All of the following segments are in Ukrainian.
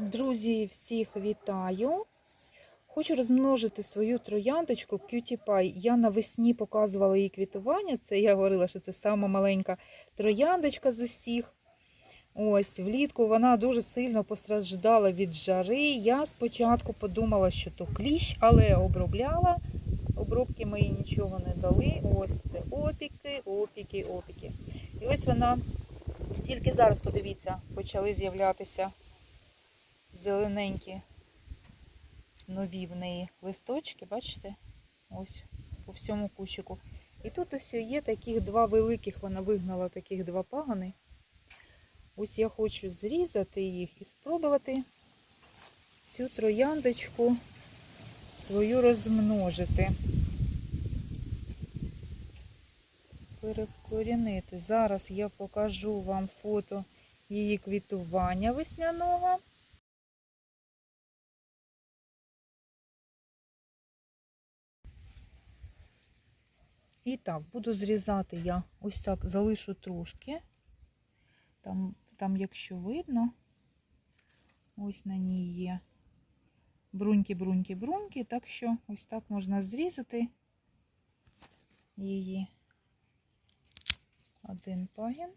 Друзі, всіх вітаю! Хочу розмножити свою трояндочку Cutie Pie. Я навесні показувала її квітування. Це я говорила, що це сама маленька трояндочка з усіх. Ось, влітку вона дуже сильно постраждала від жари. Я спочатку подумала, що то кліщ, але обробляла. Обробки мої нічого не дали. Ось це опіки, опіки, опіки. І ось вона тільки зараз, подивіться, почали з'являтися зелененькі нові в неї листочки, бачите? Ось по всьому кущику. І тут ось є таких два великих, вона вигнала таких два пагани. Ось я хочу зрізати їх і спробувати цю трояндочку свою розмножити. Перекорінити. Зараз я покажу вам фото її квітування весняного. І так, буду зрізати я ось так залишу трошки. Там, там якщо видно, ось на ній є бруньки, бруньки, бруньки, так що ось так можна зрізати її один пагін.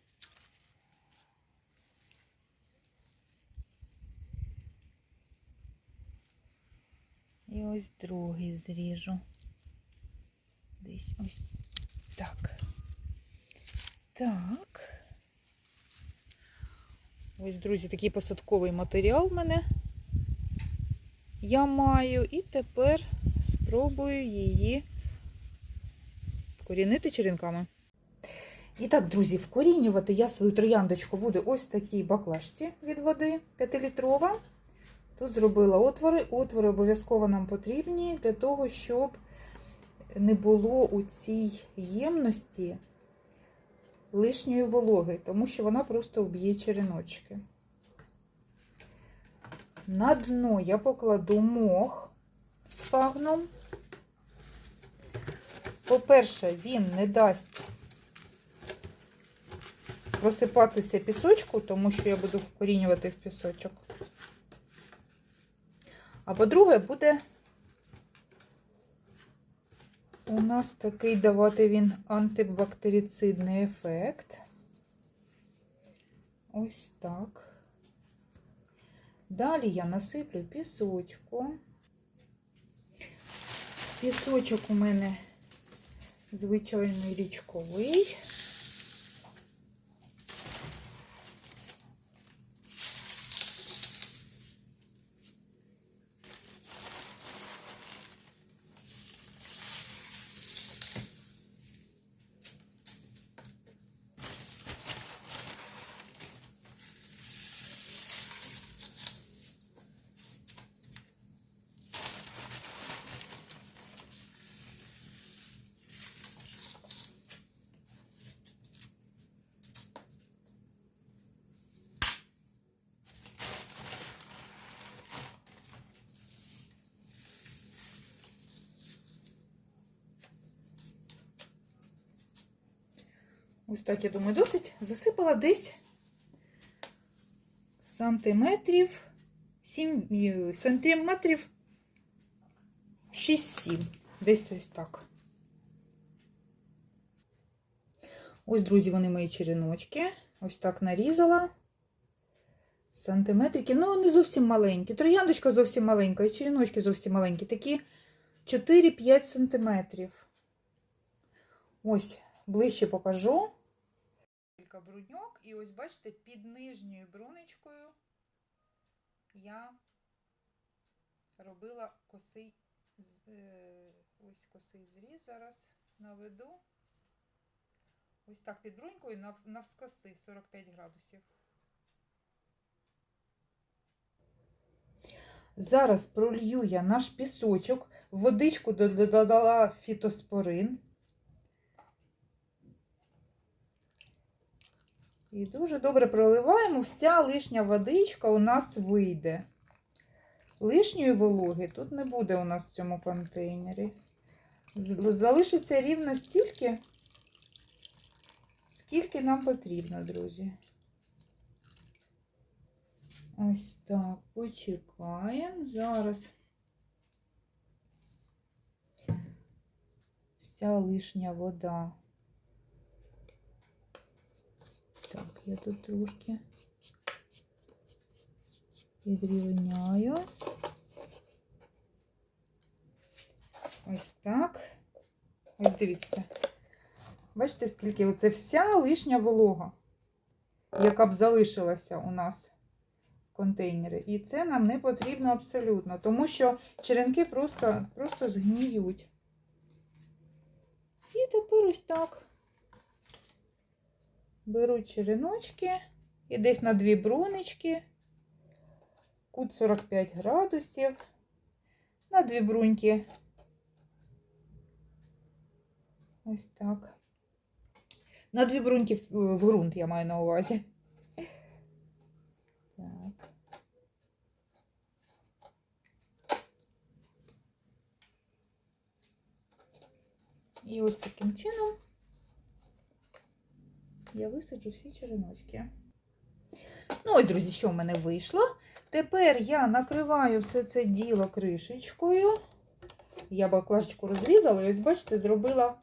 І ось другий зріжу. Десь ось так. Так. Ось, друзі, такий посадковий матеріал в мене я маю. І тепер спробую її вкорінити черенками. І так, друзі, вкорінювати я свою трояндочку буду ось такій баклажці від води 5-літрова. Тут зробила отвори. Отвори обов'язково нам потрібні для того, щоб не було у цій ємності лишньої вологи, тому що вона просто вб'є череночки. На дно я покладу мох з фагном. По-перше, він не дасть просипатися пісочку, тому що я буду вкорінювати в пісочок. А по-друге, буде у нас такий давати він антибактерицидний ефект. Ось так. Далі я насиплю пісочку. Пісочок у мене звичайний річковий. Ось так, я думаю, досить. Засипала десь сантиметрів 7, сантиметрів 6-7. Десь ось так. Ось, друзі, вони мої череночки. Ось так нарізала. Сантиметрики. Ну, не зовсім маленькі. Трояндочка зовсім маленька, і череночки зовсім маленькі. Такі 4-5 сантиметрів. Ось, ближче покажу. Кілька брудньок, і ось, бачите, під нижньою брунечкою я робила косий, е, ось косий зріз, зараз наведу. Ось так під брунькою навскоси 45 градусів. Зараз пролью я наш пісочок, водичку додала фітоспорин. І дуже добре проливаємо, вся лишня водичка у нас вийде. Лишньої вологи тут не буде у нас в цьому контейнері. Залишиться рівно стільки, скільки нам потрібно, друзі. Ось так, почекаємо. Зараз вся лишня вода. Так, я тут трошки підрівняю. Ось так. Ось дивіться. Бачите, скільки оце вся лишня волога, яка б залишилася у нас в контейнері. І це нам не потрібно абсолютно, тому що черенки просто, просто згніють. І тепер ось так. Беру череночки і десь на дві брунечки, кут 45 градусів, на дві бруньки. Ось так. На дві бруньки в ґрунт я маю на увазі. Так. І ось таким чином я висаджу всі череночки. Ну, ось, друзі, що в мене вийшло. Тепер я накриваю все це діло кришечкою. Я баклажечку розрізала і ось, бачите, зробила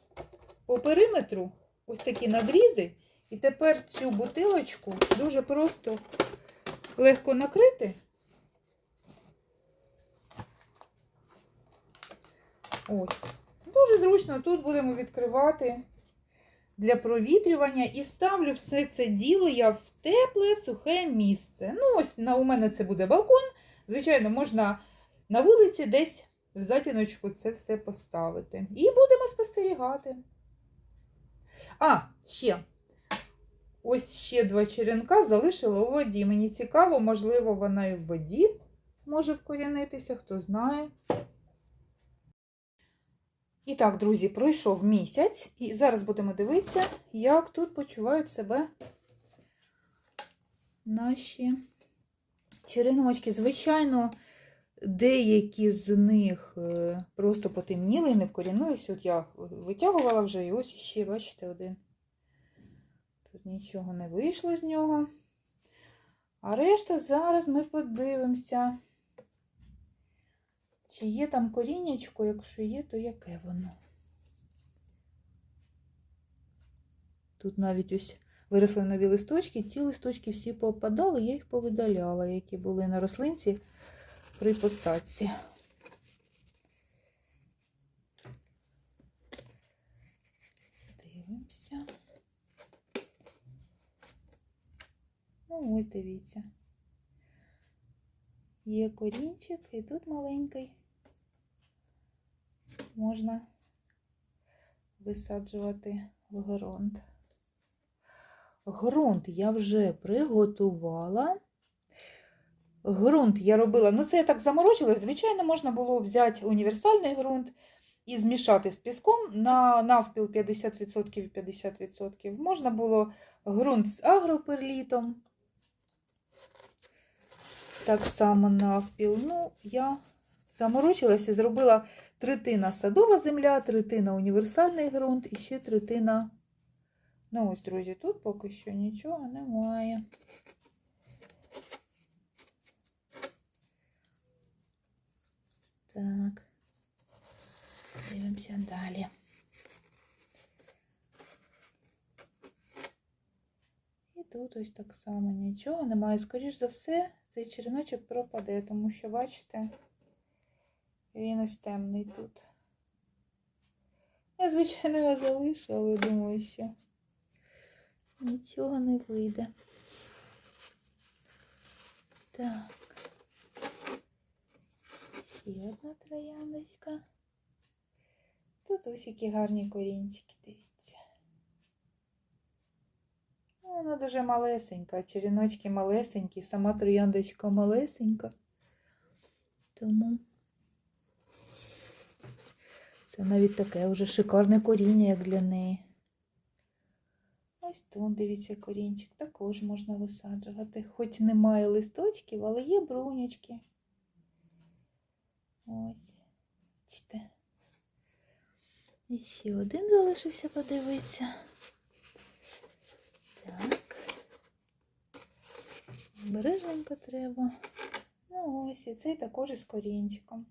по периметру ось такі надрізи. І тепер цю бутилочку дуже просто легко накрити. Ось. Дуже зручно тут будемо відкривати для провітрювання і ставлю все це діло я в тепле, сухе місце. Ну, ось на, у мене це буде балкон. Звичайно, можна на вулиці десь в затіночку це все поставити. І будемо спостерігати. А, ще. Ось ще два черенка залишила у воді. Мені цікаво, можливо, вона і в воді може вкорінитися, хто знає. І так, друзі, пройшов місяць, і зараз будемо дивитися, як тут почувають себе наші череночки. Звичайно, деякі з них е, просто потемніли і не вкорінилися. От я витягувала вже, і ось ще, бачите, один. Тут нічого не вийшло з нього. А решта зараз ми подивимося. Чи є там коріннячко, якщо є, то яке воно? Тут навіть ось виросли нові листочки, ті листочки всі попадали, я їх повидаляла, які були на рослинці при посадці. Дивимося. Ну, ось дивіться. Є корінчик, і тут маленький. Можна висаджувати в ґрунт. Грунт я вже приготувала. Грунт я робила, ну це я так заморочилась. Звичайно, можна було взяти універсальний ґрунт і змішати з піском на навпіл 50% і 50%. Можна було ґрунт з агроперлітом. Так само навпіл. Ну, я заморочилася, зробила третина садова земля, третина універсальний ґрунт і ще третина. Ну, ось, друзі, тут поки що нічого немає. Так, дивимося далі. І тут ось так само нічого немає. Скоріш за все, цей череночок пропаде, тому що, бачите, він ось темний тут. Я, звичайно, його залишу, але думаю, що нічого не вийде. Так. Ще одна трояндочка. Тут ось які гарні корінчики, дивіться. Ну, Вона дуже малесенька, черіночки малесенькі, сама трояндочка малесенька. Тому це навіть таке вже шикарне коріння, як для неї. Ось тут, дивіться, корінчик також можна висаджувати. Хоч немає листочків, але є брунячки. Ось. Бачите. І ще один залишився подивитися. Так. Бережненько треба. Ну ось, і цей також із корінчиком.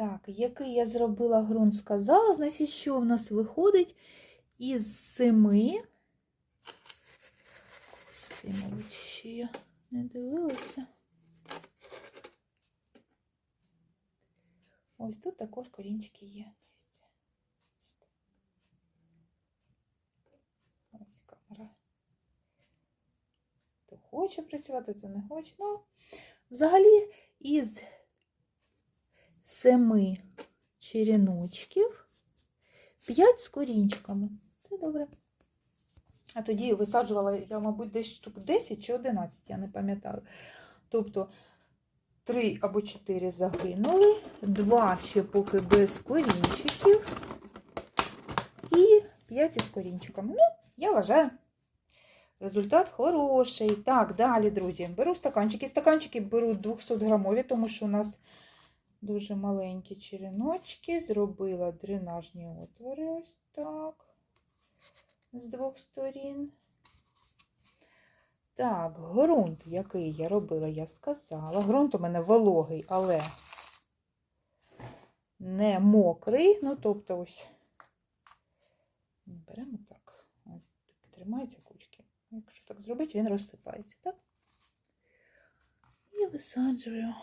Так, який я зробила ґрунт, сказала. Значить, що в нас виходить із семи. Ось цей, мабуть, ще я не дивилася. Ось тут також корінчики є. Ось камера. То хоче працювати, то не хоче. Ну, взагалі, із семи череночків, п'ять з корінчиками. Це добре. А тоді висаджувала я, мабуть, десь штук 10 чи 11, я не пам'ятаю. Тобто три або чотири загинули, два ще поки без корінчиків і п'ять із корінчиками. Ну, я вважаю. Результат хороший. Так, далі, друзі. Беру стаканчики. Стаканчики беру 200 грамові, тому що у нас дуже маленькі череночки. Зробила дренажні отвори ось так. З двох сторін. Так, ґрунт, який я робила, я сказала. Ґрунт у мене вологий, але не мокрий. Ну, тобто, ось беремо так. Ось так тримаються кучки. Якщо так зробити, він розсипається, так? І висаджую.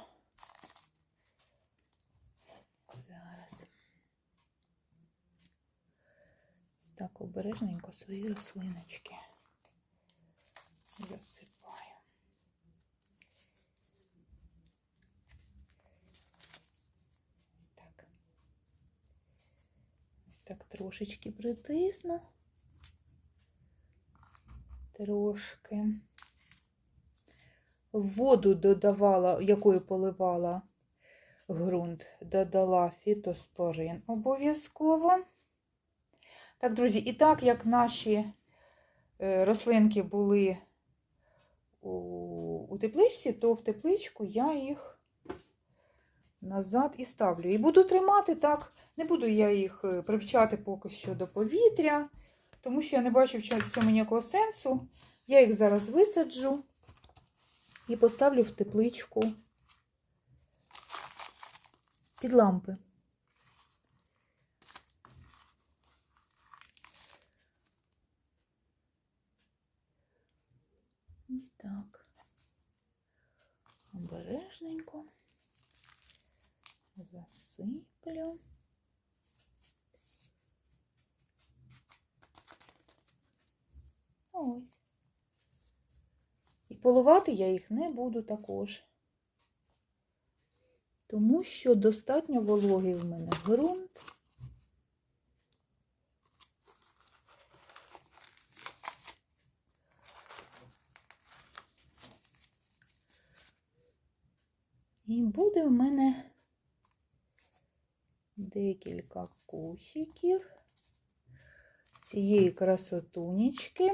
Зараз. Ось Так обережненько свої рослиночки засипаю. Ось так. Ось так трошечки притисну. Трошки. Воду додавала, якою поливала ґрунт, додала фітоспорин обов'язково. Так, друзі, і так як наші е, рослинки були у, тепличці, то в тепличку я їх назад і ставлю. І буду тримати так, не буду я їх е, привчати поки що до повітря, тому що я не бачу в цьому ніякого сенсу. Я їх зараз висаджу і поставлю в тепличку під лампи. Ось так. Обережненько засиплю. Ось. І поливати я їх не буду також. Тому що достатньо вологий в мене ґрунт. І буде в мене декілька кущиків цієї красотунечки.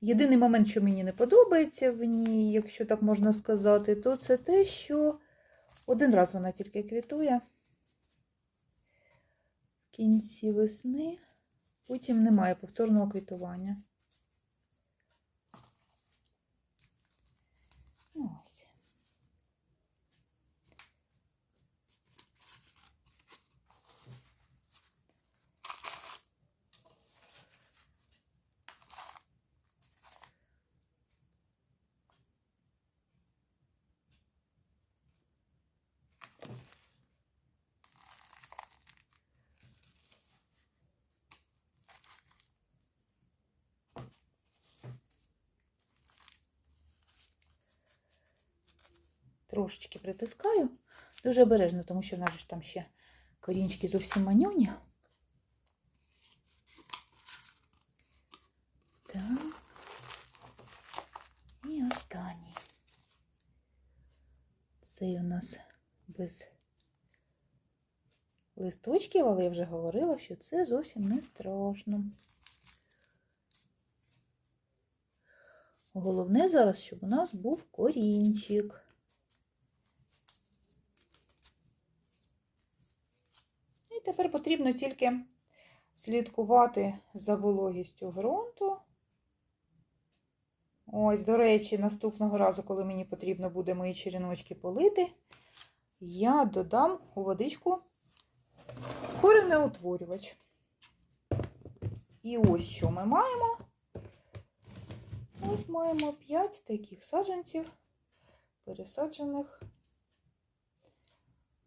Єдиний момент, що мені не подобається в ній, якщо так можна сказати, то це те, що один раз вона тільки квітує в кінці весни, потім немає повторного квітування. Ось. Трошечки притискаю. Дуже обережно, тому що в нас ж там ще корінчики зовсім манюні. Так. І останній. Цей у нас без листочків, але я вже говорила, що це зовсім не страшно. Головне зараз, щоб у нас був корінчик. І тепер потрібно тільки слідкувати за вологістю ґрунту. Ось, до речі, наступного разу, коли мені потрібно буде мої череночки полити, я додам у водичку коренеутворювач. І ось що ми маємо. Ось маємо 5 таких саджанців, пересаджених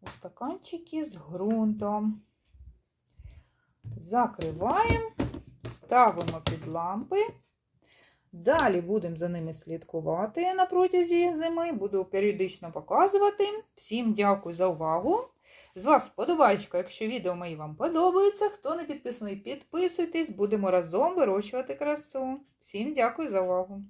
у стаканчики з ґрунтом. Закриваємо, ставимо під лампи. Далі будемо за ними слідкувати на протязі зими, буду періодично показувати. Всім дякую за увагу. З вас вподобайка, якщо відео мої вам подобаються. Хто не підписаний, підписуйтесь, будемо разом вирощувати красу. Всім дякую за увагу!